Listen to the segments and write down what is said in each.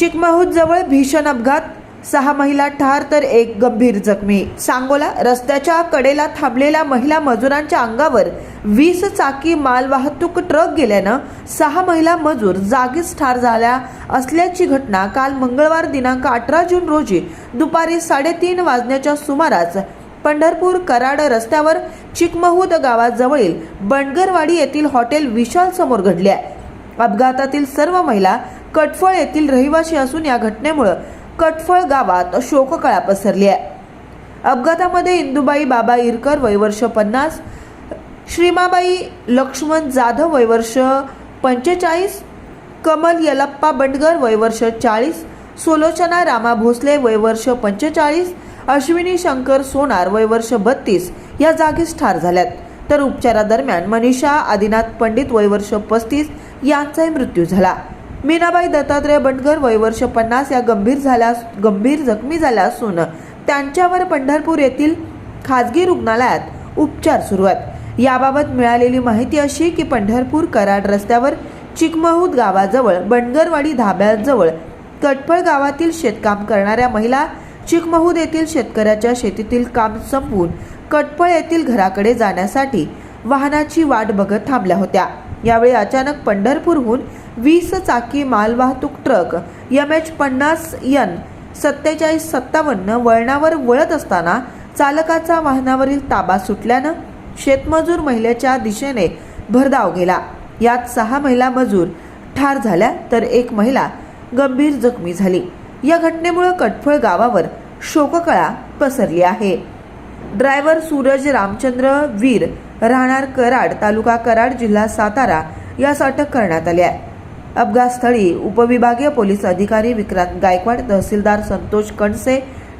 चिकमहूद जवळ भीषण अपघात. सहा महिला ठार तर एक गंभीर जखमी. सांगोला रस्त्याच्या कडेला थांबलेल्या महिला मजुरांच्या अंगावर वीस चाकी मालवाहतूक ट्रक गेल्यानं सहा महिला मजूर जागीच ठार झाल्या असल्याची घटना काल मंगळवार दिनांक अठरा जून रोजी दुपारी साडेतीन वाजण्याच्या सुमारास पंढरपूर कराड रस्त्यावर चिकमहूद गावाजवळील बंडगरवाडी येथील हॉटेल विशाल समोर घडली आहे. अपघातातील सर्व महिला कटफळ येथील रहिवासी असून या घटनेमुळं कटफळ गावात शोककळा पसरली आहे. अपघातामध्ये इंदुबाई बाबा इरकर वयवर्ष पन्नास श्रीमाबाई लक्ष्मण जाधव वयवर्ष पंचेचाळीस कमल यलप्पा बंडगर वयवर्ष चाळीस सोलोचना रामा भोसले वयवर्ष पंचेचाळीस अश्विनी शंकर सोनार वयवर्ष बत्तीस या जागीच ठार झाल्यात. तर उपचारादरम्यान मनीषा आदिनाथ पंडित वयवर्ष पस्तीस यांचाही मृत्यू झाला. मीनाबाई दत्तात्रय बंडगर वयवर्ष पन्नास या गंभीर झाल्या गंभीर जखमी झाल्या असून त्यांच्यावर पंढरपूर येथील खाजगी रुग्णालयात उपचार सुरू आहेत. याबाबत मिळालेली माहिती अशी की पंढरपूर कराड रस्त्यावर चिकमहूद गावाजवळ बंडगरवाडी धाब्याजवळ कटफळ गावातील शेतकाम करणाऱ्या महिला चिकमहूद येथील शेतकऱ्याच्या शेतीतील काम संपवून कटपळ येथील घराकडे जाण्यासाठी वाहनाची वाट बघत थांबल्या होत्या. यावेळी अचानक पंढरपूरहून वीस चाकी मालवाहतूक ट्रक यम एच पन्नास यन सत्तेचाळीस सत्तावन्न वळणावर वळत असताना चालकाचा वाहनावरील ताबा सुटल्यानं शेतमजूर महिलेच्या दिशेने भरधाव गेला. यात सहा महिला मजूर ठार झाल्या तर एक महिला गंभीर जखमी झाली. या घटनेमुळे कटफळ गावावर शोककळा पसरली आहे. ड्रायव्हर सूरज रामचंद्र वीर राहणार कराड तालुका कराड जिल्हा सातारा यास अटक करण्यात आली आहे. अपघातस्थळी उपविभागीय पोलीस अधिकारी विक्रांत गायकवाड तहसीलदार संतोष कणसे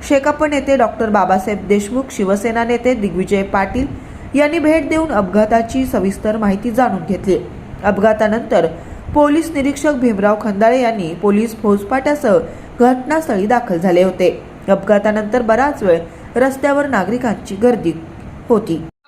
शेकाप नेते डॉक्टर बाबासाहेब देशमुख शिवसेना नेते दिग्विजय पाटील यांनी भेट देऊन अपघाताची सविस्तर माहिती जाणून घेतली. अपघातानंतर पोलीस निरीक्षक भीमराव खंदाळे यांनी पोलीस फौजफाट्यासह घटनास्थळी दाखल झाले होते. अपघातानंतर बराच वेळ रस्त्यावर नागरिकांची गर्दी होती.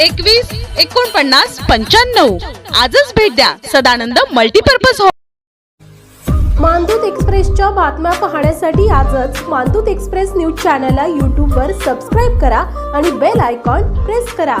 एकवीस एकोणपन्नास पंच्याण्णव. आजच भेट द्या. सदानंद मल्टीपर्पज हॉल मानदूत एक्सप्रेसच्या बातम्या पाहण्यासाठी आजच मानदूत एक्सप्रेस न्यूज चॅनलला यूट्यूबवर सबस्क्राईब करा आणि बेल आयकॉन प्रेस करा.